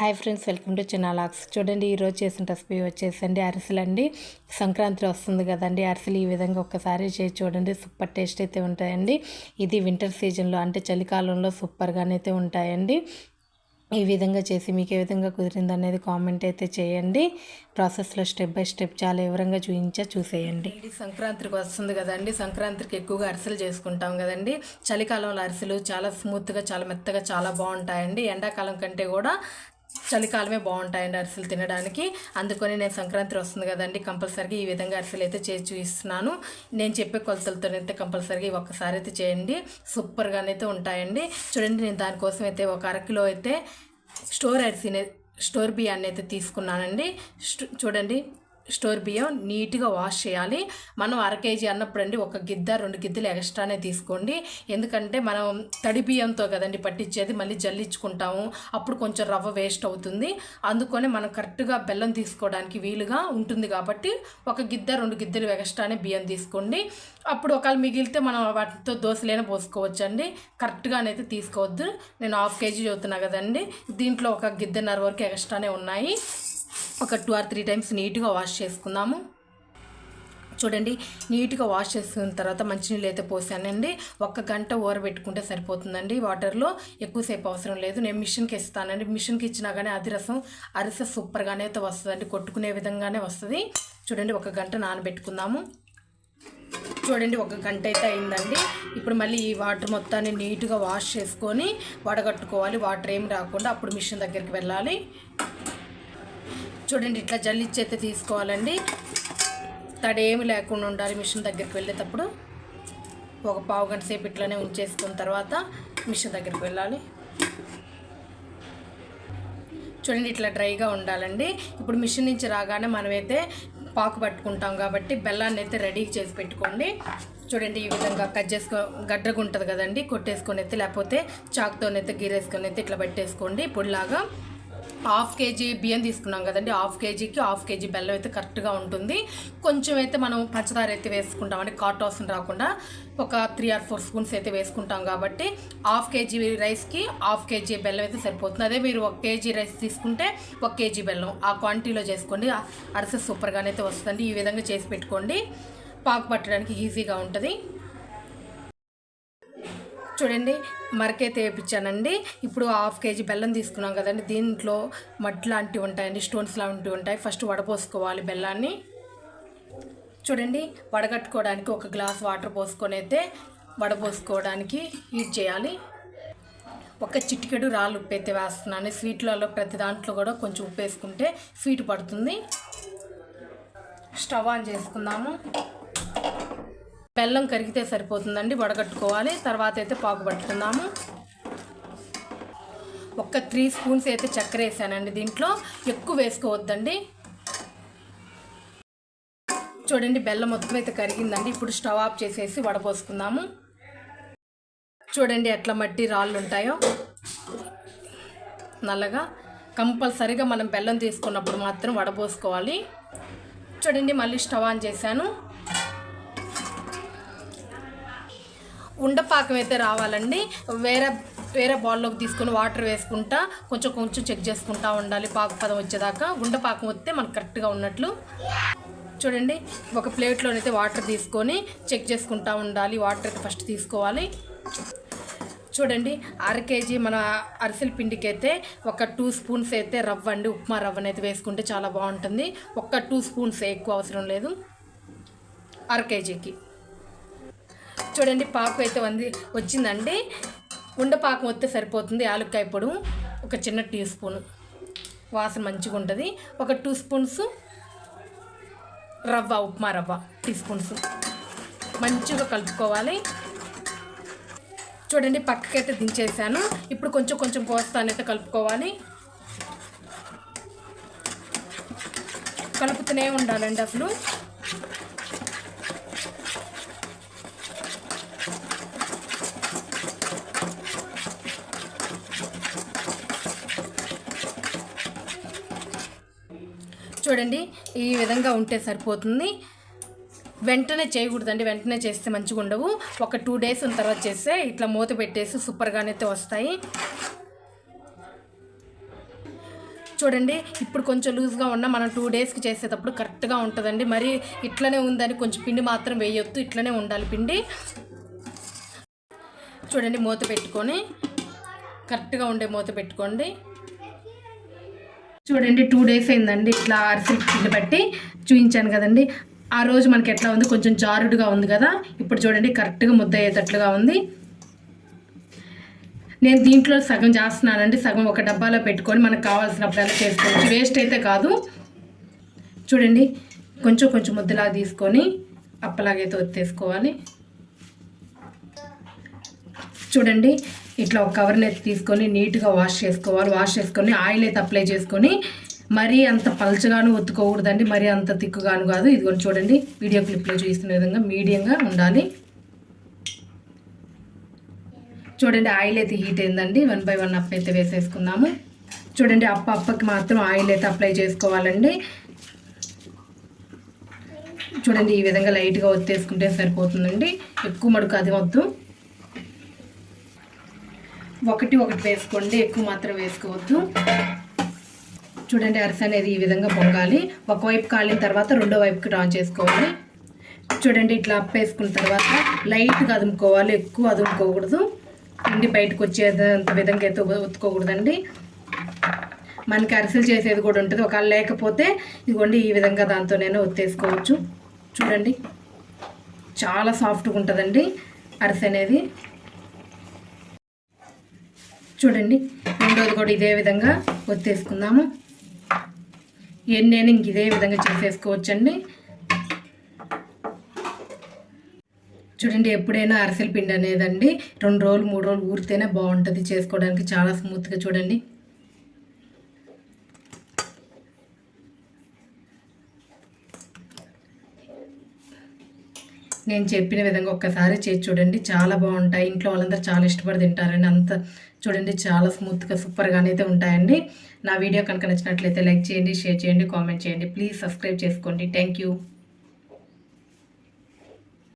Hi friends welcome to చిన్నాలాక్స్ చూడండి ఈరోజు చేసిన రెసిపీ వచ్చేసండి అరిసెలు అండి సంక్రాంతి వస్తుంది కదండి అరిసెలు ఈ విధంగా ఒక్కసారి చేసి చూడండి సూపర్ టేస్ట్ అయితే ఉంటాయండి. ఇది వింటర్ సీజన్లో అంటే చలికాలంలో సూపర్గానైతే ఉంటాయండి. ఈ విధంగా చేసి మీకు ఏ విధంగా కుదిరింది అనేది కామెంట్ అయితే చేయండి. ప్రాసెస్లో స్టెప్ బై స్టెప్ చాలా వివరంగా చూపించా చూసేయండి. ఇది సంక్రాంతికి వస్తుంది కదండి సంక్రాంతికి ఎక్కువగా అరిసెలు చేసుకుంటాం కదండి. చలికాలంలో అరిసెలు చాలా స్మూత్గా చాలా మెత్తగా చాలా బాగుంటాయండి. ఎండాకాలం కంటే కూడా చలికాలమే బాగుంటాయండి అరిసెలు తినడానికి. అందుకని నేను సంక్రాంతి వస్తుంది కదండి కంపల్సరీగా ఈ విధంగా అరిసెలు అయితే చేసి చూపిస్తున్నాను. నేను చెప్పే కొలతలతోనైతే కంపల్సరీగా ఒక్కసారి అయితే చేయండి. సూపర్గానైతే ఉంటాయండి. చూడండి నేను దానికోసం అయితే ఒక అరకిలో అయితే స్టోర్ అరిసిని స్టోర్ బియ్యాన్ని అయితే తీసుకున్నానండి. చూడండి. స్టోర్ బియ్యం నీట్గా వాష్ చేయాలి. మనం అర కేజీ అన్నప్పుడు అండి ఒక గిద్ద రెండు గిద్దలు ఎక్స్ట్రానే తీసుకోండి. ఎందుకంటే మనం తడి బియ్యంతో కదండి పట్టించేది మళ్ళీ జల్లించుకుంటాము అప్పుడు కొంచెం రవ్వ వేస్ట్ అవుతుంది. అందుకని మనం కరెక్ట్గా బెల్లం తీసుకోవడానికి వీలుగా ఉంటుంది కాబట్టి ఒక గిద్ద రెండు గిద్దలు ఎక్స్ట్రానే బియ్యం తీసుకోండి. అప్పుడు ఒకవేళ మిగిలితే మనం వాటితో దోశలైనా పోసుకోవచ్చండి. కరెక్ట్గానైతే తీసుకోవద్దు. నేను హాఫ్ కేజీ చదువుతున్నా కదండి. దీంట్లో ఒక గిద్దన్నర వరకు ఎక్స్ట్రానే ఉన్నాయి. ఒక టూ ఆర్ త్రీ టైమ్స్ నీట్గా వాష్ చేసుకుందాము. చూడండి నీట్గా వాష్ చేసుకున్న తర్వాత మంచినీళ్ళు అయితే పోసానండి. ఒక్క గంట ఊరబెట్టుకుంటే సరిపోతుందండి వాటర్లో. ఎక్కువసేపు అవసరం లేదు. నేను మిషన్కి ఇస్తానండి. మిషన్కి ఇచ్చినా కానీ అది రసం అరిసె సూపర్గానే అయితే వస్తుందండి. కొట్టుకునే విధంగానే వస్తుంది. చూడండి ఒక గంట నానబెట్టుకుందాము. చూడండి ఒక గంట అయితే అయిందండి. ఇప్పుడు మళ్ళీ ఈ వాటర్ మొత్తాన్ని నీట్గా వాష్ చేసుకొని వడగట్టుకోవాలి. వాటర్ ఏం రాకుండా అప్పుడు మిషన్ దగ్గరికి వెళ్ళాలి. చూడండి ఇట్లా జల్లిచ్చి అయితే తీసుకోవాలండి. తడేమి లేకుండా ఉండాలి మిషన్ దగ్గరికి వెళ్ళేటప్పుడు. ఒక పావు గంట సేపు ఇట్లానే ఉంచేసుకున్న తర్వాత మిషన్ దగ్గరికి వెళ్ళాలి. చూడండి ఇట్లా డ్రైగా ఉండాలండి. ఇప్పుడు మిషన్ నుంచి రాగానే మనమైతే పాకు పట్టుకుంటాం కాబట్టి బెల్లాన్ని అయితే రెడీ చేసి పెట్టుకోండి. చూడండి ఈ విధంగా కట్ చేసుకో గడ్డగా ఉంటుంది కదండి కొట్టేసుకొని అయితే లేకపోతే చాక్తోనైతే గీరేసుకొని అయితే ఇట్లా పెట్టేసుకోండి. పొడిలాగా హాఫ్ కేజీ బియ్యం తీసుకున్నాం కదండి. హాఫ్ కేజీకి హాఫ్ కేజీ బెల్లం అయితే కరెక్ట్గా ఉంటుంది. కొంచెం అయితే మనం పంచదార అయితే వేసుకుంటాం అంటే కాట్ వాసన రాకుండా ఒక త్రీ ఆర్ ఫోర్ స్పూన్స్ అయితే వేసుకుంటాం కాబట్టి హాఫ్ కేజీ రైస్కి హాఫ్ కేజీ బెల్లం అయితే సరిపోతుంది. అదే మీరు ఒక కేజీ రైస్ తీసుకుంటే ఒక కేజీ బెల్లం ఆ క్వాంటిటీలో చేసుకోండి. అరిసె సూపర్గానైతే వస్తుంది ఈ విధంగా చేసి పెట్టుకోండి. పాకు పట్టడానికి ఈజీగా ఉంటుంది. చూడండి మరకైతే వేయించానండి ఇప్పుడు హాఫ్ కేజీ బెల్లం తీసుకున్నాం కదండి. దీంట్లో మట్టి లాంటివి ఉంటాయండి స్టోన్స్ లాంటివి ఉంటాయి. ఫస్ట్ వడపోసుకోవాలి బెల్లాన్ని. చూడండి వడగట్టుకోవడానికి ఒక గ్లాస్ వాటర్ పోసుకొని అయితే వడపోసుకోవడానికి యూజ్ చేయాలి. ఒక చిటికెడు రాళ్ళు ఉప్పు అయితే వేస్తున్నాను. స్వీట్లలో ప్రతి దాంట్లో కూడా కొంచెం ఉప్పు వేసుకుంటే స్వీట్ పడుతుంది. స్టవ్ ఆన్ చేసుకుందాము. బెల్లం కరిగితే సరిపోతుందండి వడగట్టుకోవాలి. తర్వాత అయితే పాకు పట్టుకుందాము. ఒక త్రీ స్పూన్స్ అయితే చక్కెర వేసానండి దీంట్లో. ఎక్కువ వేసుకోవద్దండి. చూడండి బెల్లం మొత్తం అయితే కరిగిందండి. ఇప్పుడు స్టవ్ ఆఫ్ చేసేసి వడపోసుకుందాము. చూడండి ఎట్లా మట్టి రాళ్ళు ఉంటాయో. నల్లగా. కంపల్సరీగా మనం బెల్లం తీసుకున్నప్పుడు మాత్రం వడపోసుకోవాలి. చూడండి మళ్ళీ స్టవ్ ఆన్ చేశాను. ఉండపాకం అయితే రావాలండి. వేరే వేరే బౌల్లోకి తీసుకొని వాటర్ వేసుకుంటా కొంచెం కొంచెం చెక్ చేసుకుంటా ఉండాలి. పాకు పదం వచ్చేదాకా ఉండపాకం వస్తే మనకు కరెక్ట్గా ఉన్నట్లు. చూడండి ఒక ప్లేట్లోనైతే వాటర్ తీసుకొని చెక్ చేసుకుంటా ఉండాలి. వాటర్ అయితే ఫస్ట్ తీసుకోవాలి. చూడండి అర కేజీ మన అరిసెల పిండికి అయితే ఒక టూ స్పూన్స్ అయితే రవ్వ అండి. ఉప్మా రవ్వనైతే వేసుకుంటే చాలా బాగుంటుంది. ఒక్క టూ స్పూన్స్ ఎక్కువ అవసరం లేదు. అర కేజీకి. చూడండి పాకు అయితే వంది వచ్చిందండి. ఉండపాకం వస్తే సరిపోతుంది. యాలక్కాయ పొడు ఒక చిన్న టీ స్పూన్. వాసన మంచిగా ఉంటుంది. ఒక టూ స్పూన్స్ రవ్వ ఉప్మా రవ్వ టీ స్పూన్స్. మంచిగా కలుపుకోవాలి. చూడండి పక్కకైతే దించేసాను. ఇప్పుడు కొంచెం కొంచెం పోస్తానైతే కలుపుకోవాలి. కలుపుతూనే ఉండాలండి అసలు. చూడండి ఈ విధంగా ఉంటే సరిపోతుంది. వెంటనే చేయకూడదండి వెంటనే చేస్తే మంచిగా ఉండవు. ఒక టూ డేస్ ఉన్న తర్వాత చేస్తే ఇట్లా మూత పెట్టేసి సూపర్గానైతే వస్తాయి. చూడండి ఇప్పుడు కొంచెం లూజ్గా ఉన్న మనం టూ డేస్కి చేసేటప్పుడు కరెక్ట్గా ఉంటుందండి. మరి ఇట్లనే ఉందని కొంచెం పిండి మాత్రం వేయొద్దు ఇట్లనే ఉండాలి పిండి. చూడండి మూత పెట్టుకొని కరెక్ట్గా ఉండే మూత పెట్టుకోండి. చూడండి టూ డేస్ అయిందండి. ఇట్లా అరిసెలు పిండి పెట్టి చూపించాను కదండి. ఆ రోజు మనకి ఎట్లా ఉంది? కొంచెం జారుడుగా ఉంది కదా. ఇప్పుడు చూడండి కరెక్ట్గా ముద్ద అయ్యేటట్లుగా ఉంది. నేను దీంట్లో సగం చేస్తున్నానండి. సగం ఒక డబ్బాలో పెట్టుకొని మనకు కావాల్సినప్పుడల్లా చేసుకోవచ్చు. వేస్ట్ అయితే కాదు. చూడండి కొంచెం కొంచెం ముద్దలా తీసుకొని అప్పలాగైతే ఒత్తేసుకోవాలి. చూడండి. ఇట్లా ఒక కవర్ని అయితే తీసుకొని నీట్గా వాష్ చేసుకోవాలి. వాష్ చేసుకొని ఆయిల్ అయితే అప్లై చేసుకొని మరీ అంత పలచగాను ఒత్తుకోకూడదండి మరీ అంత తిక్కుగాను కాదు. ఇదిగోండి చూడండి. వీడియో క్లిప్లో చూస్తున్న విధంగా మీడియంగా ఉండాలి. చూడండి ఆయిల్ అయితే హీట్ అయిందండి. వన్ బై వన్ అప్ అయితే వేసేసుకుందాము. చూడండి అప్ప అప్పకి మాత్రం ఆయిల్ అయితే అప్లై చేసుకోవాలండి. చూడండి ఈ విధంగా లైట్గా ఒత్తేసుకుంటే సరిపోతుందండి. ఎక్కువ మడుకు అది వద్దు ఒకటి ఒకటి వేసుకోండి ఎక్కువ మాత్రం వేసుకోవద్దు. చూడండి అరిసె అనేది ఈ విధంగా పొంగాలి. ఒకవైపు కాలిన తర్వాత రెండో వైపుకి డ్రా చేసుకోవాలి. చూడండి ఇట్లా అప్పేసుకున్న తర్వాత లైట్గా అదుముకోవాలి. ఎక్కువ అదుముకోకూడదు. పిండి బయటకు వచ్చేంత విధంగా అయితే ఉత్తుకోకూడదండి మనకి అరిసెలు చేసేది కూడా ఉంటుంది. ఒకవేళ లేకపోతే ఇదిగోండి ఈ విధంగా దాంతో నేను ఒత్తేసుకోవచ్చు. చూడండి. చాలా సాఫ్ట్గా ఉంటుందండి అరిసె అనేది. చూడండి రెండోది కూడా ఇదే విధంగా ఒత్తేసుకుందాము. ఎన్నైనా ఇంక ఇదే విధంగా చేసేసుకోవచ్చండి. చూడండి ఎప్పుడైనా అరిసెల పిండి అనేదండి రెండు రోజులు మూడు రోజులు ఊరితేనే బాగుంటుంది. చేసుకోవడానికి చాలా స్మూత్గా చూడండి. నేను చెప్పిన విధంగా ఒక్కసారి చేసి చూడండి. చాలా బాగుంటాయి. ఇంట్లో వాళ్ళందరూ చాలా ఇష్టపడి తింటారండి. అంత చూడండి చాలా స్మూత్గా సూపర్గానే అయితే ఉంటాయండి. నా వీడియో కనుక నచ్చినట్లయితే లైక్ చేయండి షేర్ చేయండి కామెంట్ చేయండి. ప్లీజ్ సబ్స్క్రైబ్ చేసుకోండి. Thank you.